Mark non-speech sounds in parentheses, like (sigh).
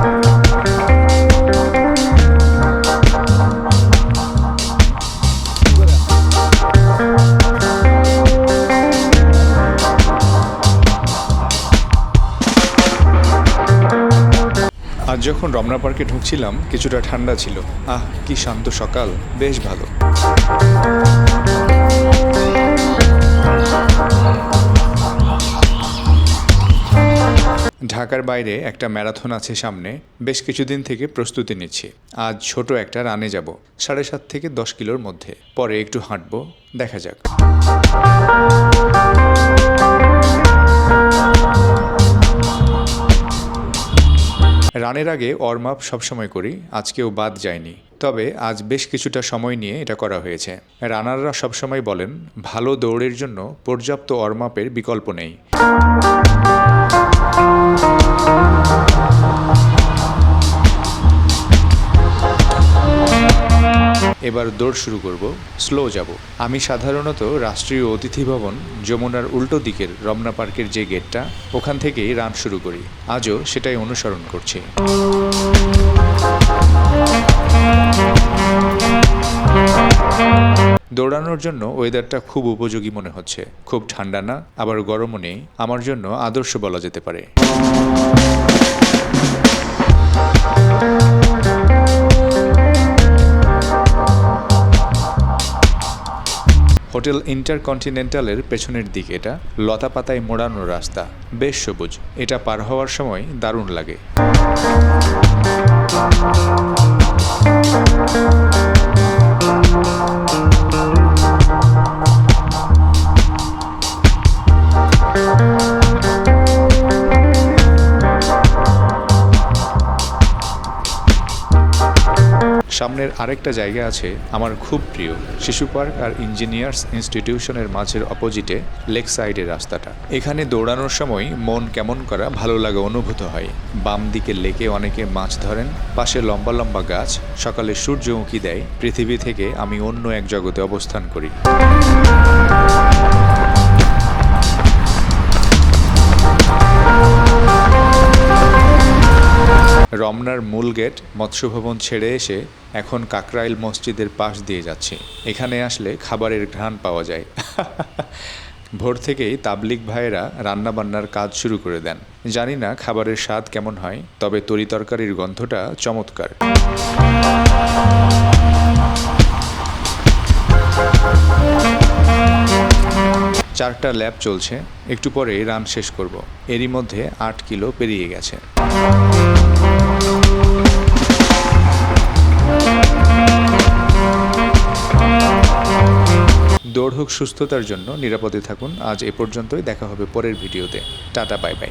আজ যখন রমনা পার্কে ঢুকছিলাম কিছুটা ঠান্ডা ছিল। আহ কি শান্ত সকাল। বেশ ভালো। ঢাকার বাইরে একটা ম্যারাথন আছে সামনে। বেশ কিছুদিন থেকে প্রস্তুতি নিচ্ছি। আজ ছোট একটা রানে যাব, সাড়ে সাত থেকে দশ কিলোর মধ্যে। পরে একটু হাঁটবো, দেখা যাক। রানের আগে ওয়ার্ম আপ সবসময় করি, আজকেও বাদ যায়নি। তবে আজ বেশ কিছুটা সময় নিয়ে এটা করা হয়েছে। রানাররা সবসময় বলেন, ভালো দৌড়ের জন্য পর্যাপ্ত ওয়ার্ম আপের বিকল্প নেই। এবার দৌড় শুরু করব, স্লো যাব। আমি সাধারণত রাষ্ট্রীয় অতিথি ভবন, যমুনার উল্টো দিকের রমনা পার্কের যে গেটটা, ওখান থেকেই রান শুরু করি। আজও সেটাই অনুসরণ করছি। দৌড়ানোর জন্য ওয়েদারটা খুব উপযোগী মনে হচ্ছে। খুব ঠান্ডা না, আবার গরমও নেই। আমার জন্য আদর্শ বলা যেতে পারে। হোটেল ইন্টারকন্টিনেন্টালের পেছনের দিকে এটা লতা পাতায় মোড়ানো রাস্তা। বেশ সবুজ, এটা পার হওয়ার সময় দারুণ লাগে। সামনের আরেকটা জায়গা আছে আমার খুব প্রিয়, শিশু পার্ক আর ইঞ্জিনিয়ার্স ইনস্টিটিউশনের মাঝের অপোজিটে লেক সাইডের রাস্তাটা। এখানে দৌড়ানোর সময় মন কেমন করা ভালো লাগা অনুভূত হয়। বাম দিকে লেকে অনেকে মাছ ধরেন, পাশে লম্বা লম্বা গাছ, সকালে সূর্য উঁকি দেয়, পৃথিবী থেকে আমি অন্য এক জগতে অবস্থান করি। রমনার মূল গেট মৎস্যভবন ছেড়ে এসে এখন কাকরাইল মসজিদের পাশ দিয়ে যাচ্ছি। এখানে আসলে খাবারের ঘ্রাণ পাওয়া যায়। (laughs) ভোর থেকেই তাবলিক ভাইয়েরা রান্নাবান্নার কাজ শুরু করে দেন। জানি না খাবারের স্বাদ কেমন হয়, তবে তরিতরকারির গন্ধটা চমৎকার। চারটা ল্যাব চলছে, একটু পরেই রান শেষ করব। এরই মধ্যে আট কিলো পেরিয়ে গেছে। দৌড় হোক সুস্থতার জন্য নিরাপদে থাকুন। আজ এ পর্যন্তই, দেখা হবে পরের ভিডিওতে। Tata, bye bye.